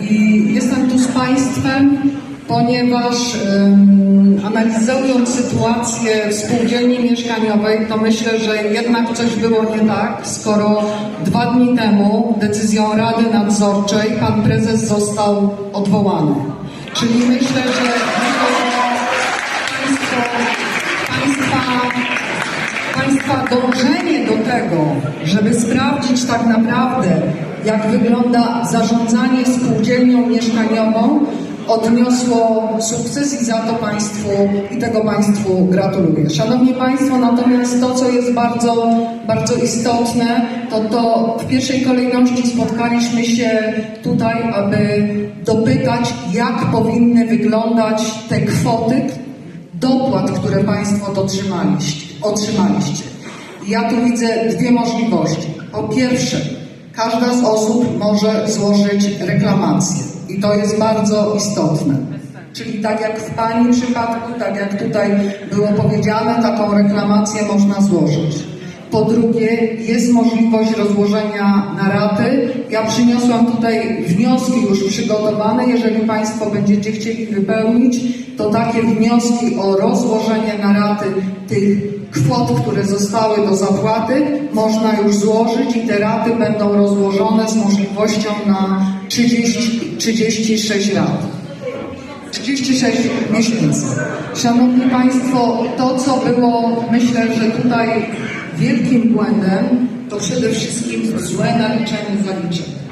I jestem tu z Państwem, ponieważ analizując sytuację w spółdzielni mieszkaniowej, to myślę, że jednak coś było nie tak, skoro dwa dni temu decyzją Rady Nadzorczej pan prezes został odwołany. Czyli myślę, że Państwa dążenie do tego, żeby sprawdzić tak naprawdę, jak wygląda zarządzanie spółdzielnią mieszkaniową, odniosło sukces i za to Państwu i tego Państwu gratuluję. Szanowni Państwo, natomiast to, co jest bardzo, bardzo istotne, to to w pierwszej kolejności spotkaliśmy się tutaj, aby dopytać, jak powinny wyglądać te kwoty, dopłat, które Państwo dotrzymaliście, otrzymaliście. Ja tu widzę dwie możliwości. Po pierwsze, każda z osób może złożyć reklamację i to jest bardzo istotne. Czyli tak jak w Pani przypadku, tak jak tutaj było powiedziane, taką reklamację można złożyć. Po drugie, jest możliwość rozłożenia na raty. Ja przyniosłam tutaj wnioski już przygotowane. Jeżeli Państwo będziecie chcieli wypełnić, to takie wnioski o rozłożenie na raty tych kwot, które zostały do zapłaty, można już złożyć i te raty będą rozłożone z możliwością na 30, 36 lat. 36 miesięcy. Szanowni Państwo, to co było, myślę, że tutaj wielkim błędem, to przede wszystkim złe naliczenie zaliczek.